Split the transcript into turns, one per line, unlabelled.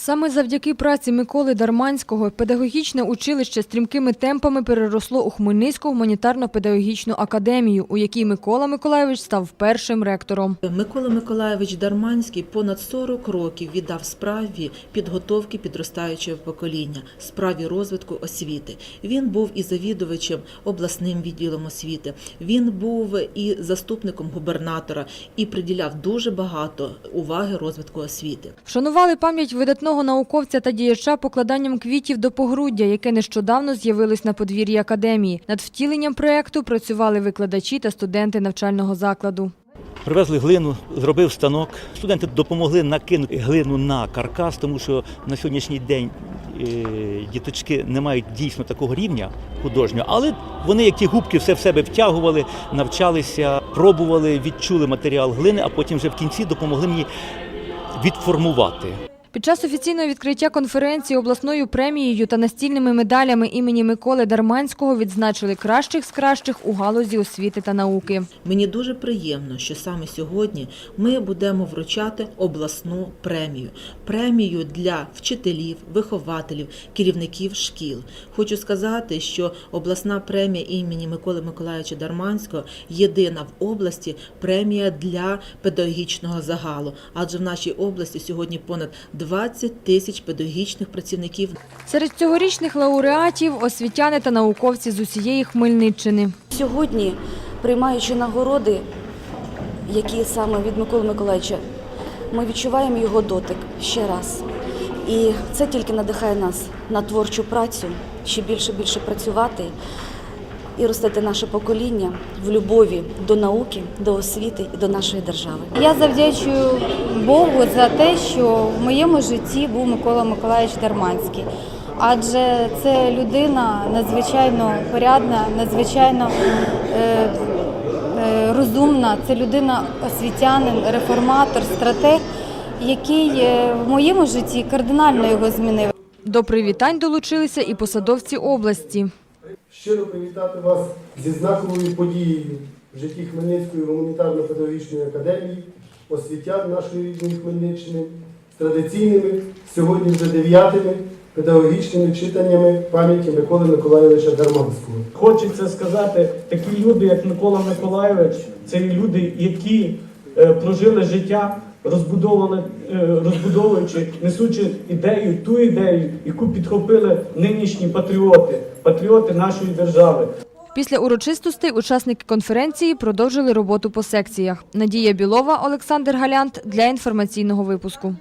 Саме завдяки праці Миколи Дарманського педагогічне училище стрімкими темпами переросло у Хмельницьку гуманітарно-педагогічну академію, у якій Микола Миколайович став першим ректором.
Микола Миколайович Дарманський понад 40 років віддав справі підготовки підростаючого покоління, справі розвитку освіти. Він був і завідувачем обласним відділом освіти. Він був і заступником губернатора і приділяв дуже багато уваги розвитку освіти.
Вшанували пам'ять видатного науковця та діяча покладанням квітів до погруддя, яке нещодавно з'явилось на подвір'ї академії. Над втіленням проекту працювали викладачі та студенти навчального закладу.
Привезли глину, зробив станок. Студенти допомогли накинути глину на каркас, тому що на сьогоднішній день е, діточки не мають дійсно такого рівня художнього, але вони, як ті губки, все в себе втягували, навчалися, пробували, відчули матеріал глини, а потім вже в кінці допомогли мені відформувати.
Під час офіційного відкриття конференції обласною премією та настільними медалями імені Миколи Дарманського відзначили кращих з кращих у галузі освіти та науки.
Мені дуже приємно, що саме сьогодні ми будемо вручати обласну премію. Премію для вчителів, вихователів, керівників шкіл. Хочу сказати, що обласна премія імені Миколи Миколаївича Дарманського єдина в області премія для педагогічного загалу. Адже в нашій області сьогодні понад 20 тисяч педагогічних працівників.
Серед цьогорічних лауреатів освітяни та науковці з усієї Хмельниччини.
Сьогодні, приймаючи нагороди, які саме від Миколи Миколаївича, ми відчуваємо його дотик ще раз. І це тільки надихає нас на творчу працю, ще більше більше працювати і ростити наше покоління в любові до науки, до освіти і до нашої держави.
Я завдячую Богу за те, що в моєму житті був Микола Миколаївич Дарманський. Адже це людина надзвичайно порядна, надзвичайно е, е, розумна, це людина освітянин, реформатор, стратег, який е, в моєму житті кардинально його змінив.
До привітань долучилися і посадовці області.
Щиро привітати вас зі знаковою подією в житті Хмельницької гуманітарно-педагогічної академії, освітян нашої рідної Хмельниччини з традиційними, сьогодні вже дев'ятими педагогічними читаннями пам'яті Миколи Миколайовича Дарманського.
Хочеться сказати, такі люди, як Микола Миколайович, це люди, які е, прожили життя, розбудовуючи, несучи ідею, ту ідею, яку підхопили нинішні патріоти, патріоти нашої держави.
Після урочистостей учасники конференції продовжили роботу по секціях. Надія Білова, Олександр Галянт для інформаційного випуску.